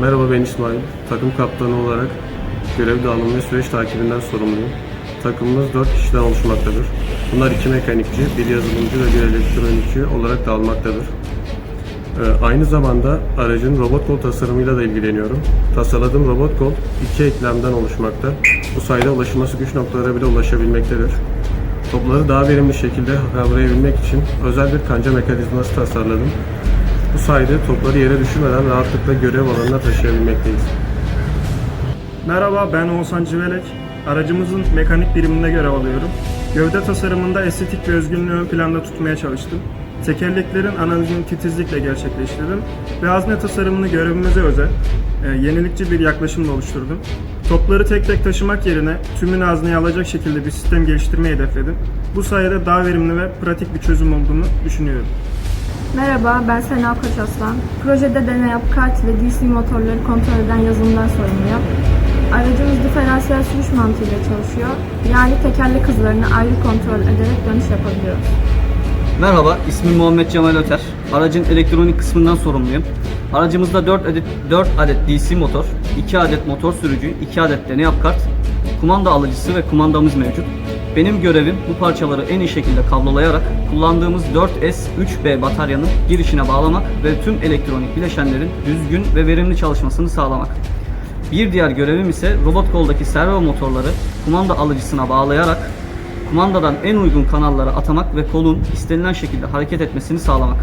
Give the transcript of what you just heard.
Merhaba ben İsmail. Takım kaptanı olarak görev dağılımı ve süreç takibinden sorumluyum. Takımımız 4 kişiden oluşmaktadır. Bunlar iki mekanikçi, bir yazılımcı ve bir elektronikçi olarak dağılmaktadır. Ee, Aynı zamanda aracın robot kol tasarımıyla da ilgileniyorum. Tasarladığım robot kol iki eklemden oluşmakta. Bu sayede ulaşılması güç noktalara bile ulaşabilmektedir. Topları daha verimli şekilde kavrayabilmek için özel bir kanca mekanizması tasarladım. Bu sayede topları yere düşürmeden rahatlıkla görev alanına taşıyabilmekteyiz. Merhaba ben Oğuzhan Civelek. Aracımızın mekanik biriminde görev alıyorum. Gövde tasarımında estetik ve özgünlüğü ön planda tutmaya çalıştım. Tekerleklerin analizini titizlikle gerçekleştirdim ve hazne tasarımını görevimize özel, e, yenilikçi bir yaklaşımla oluşturdum. Topları tek tek taşımak yerine tümünü hazneye alacak şekilde bir sistem geliştirmeyi hedefledim. Bu sayede daha verimli ve pratik bir çözüm olduğunu düşünüyorum. Merhaba, ben Sena Koçaslan. Projede deney yap, kart ve DC motorları kontrol eden yazılımdan sorumluyum. Aracımız diferansiyel sürüş mantığıyla çalışıyor. Yani tekerlek hızlarını ayrı kontrol ederek dönüş yapabiliyoruz. Merhaba, ismim Muhammed Cemal Öter. Aracın elektronik kısmından sorumluyum. Aracımızda 4 adet, 4 adet DC motor, 2 adet motor sürücü, 2 adet deney yap kart, kumanda alıcısı ve kumandamız mevcut. Benim görevim bu parçaları en iyi şekilde kablolayarak kullandığımız 4S3B bataryanın girişine bağlamak ve tüm elektronik bileşenlerin düzgün ve verimli çalışmasını sağlamak. Bir diğer görevim ise robot koldaki servo motorları kumanda alıcısına bağlayarak kumandadan en uygun kanallara atamak ve kolun istenilen şekilde hareket etmesini sağlamak.